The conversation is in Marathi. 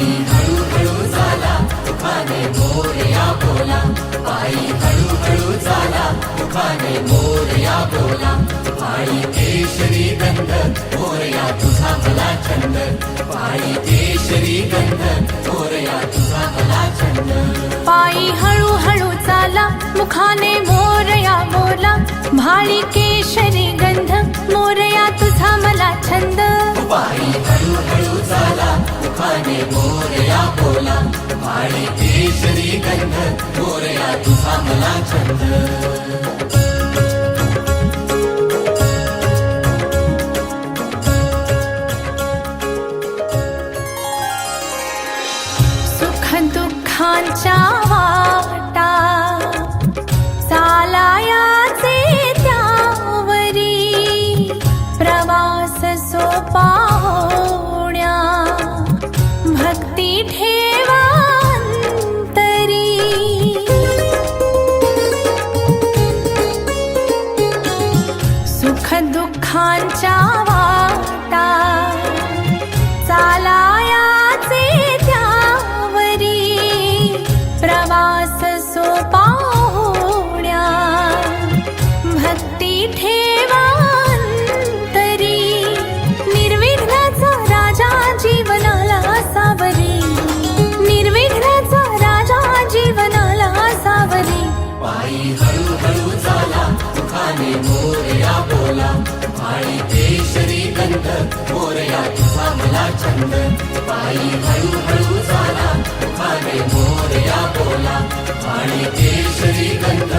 पायी हळूहळू झाला मुखाने मोरया बोला. पायी हळूहळू झाला मुखाने मोरया बोला. पायी केशरी गंध मोरया तुझा मला छंद. पायी केशरी गंध मोरया तुझा मला छंद. पायी हळूहळू चाला मुखाने मोरया बोला. भाळी केशरी गंध मोरया तुझा मला छंद. पायी हळूहळू झाला मुखाने मोरया बोला. आणि केशरी गंध मोरया तुझा मला छंद. दुःखांच्या वाटा चालायाचे त्यावरी प्रवास सोपा सुखांच्या वाटा चालायाचे त्यावरी प्रवास सोपा होण्या भक्ती ठेवा तरी निर्विघ्नाचा राजा जीवनाला सावरी निर्विघ्नाचा राजा जीवनाला सावरी. पायी हळूहळू चाला मुखाने मोरे. केशरी गंध मोरया तुझा मला छंद. पायी हळूहळू झाला मुखाने मोरया बोला. आणि केशरी गंध